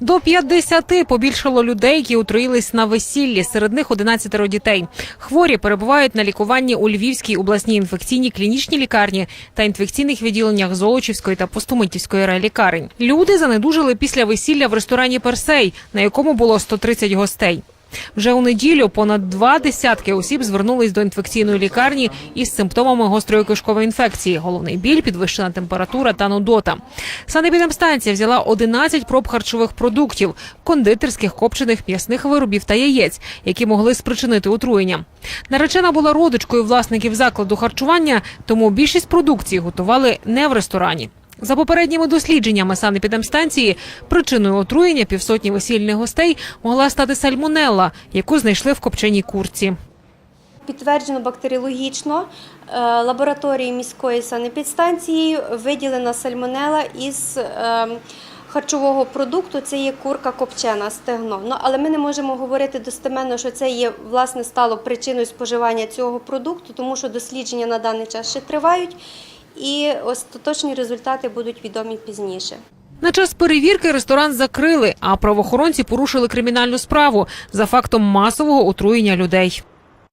До 50 побільшало людей, які отруїлись на весіллі. Серед них 11 дітей. Хворі перебувають на лікуванні у Львівській обласній інфекційній клінічній лікарні та інфекційних відділеннях Золочівської та Постомитівської райлікарень. Люди занедужили після весілля в ресторані Персей, на якому було 130 гостей. Вже у неділю понад два десятки осіб звернулись до інфекційної лікарні із симптомами гострої кишкової інфекції: головний біль, підвищена температура та нудота. Санепідемстанція взяла 11 проб харчових продуктів, кондитерських, копчених, м'ясних виробів та яєць, які могли спричинити отруєння. Наречена була родичкою власників закладу харчування, тому більшість продукції готували не в ресторані. За попередніми дослідженнями санепідемстанції, причиною отруєння півсотні весільних гостей могла стати сальмонелла, яку знайшли в копченій курці. Підтверджено бактеріологічно е, лабораторії міської санепідстанції виділена сальмонела із е, харчового продукту. Це є курка копчена стегно. Ну але ми не можемо говорити достеменно, що це є власне стало причиною споживання цього продукту, тому що дослідження на даний час ще тривають, і остаточні результати будуть відомі пізніше. На час перевірки ресторан закрили, а правоохоронці порушили кримінальну справу за фактом масового отруєння людей.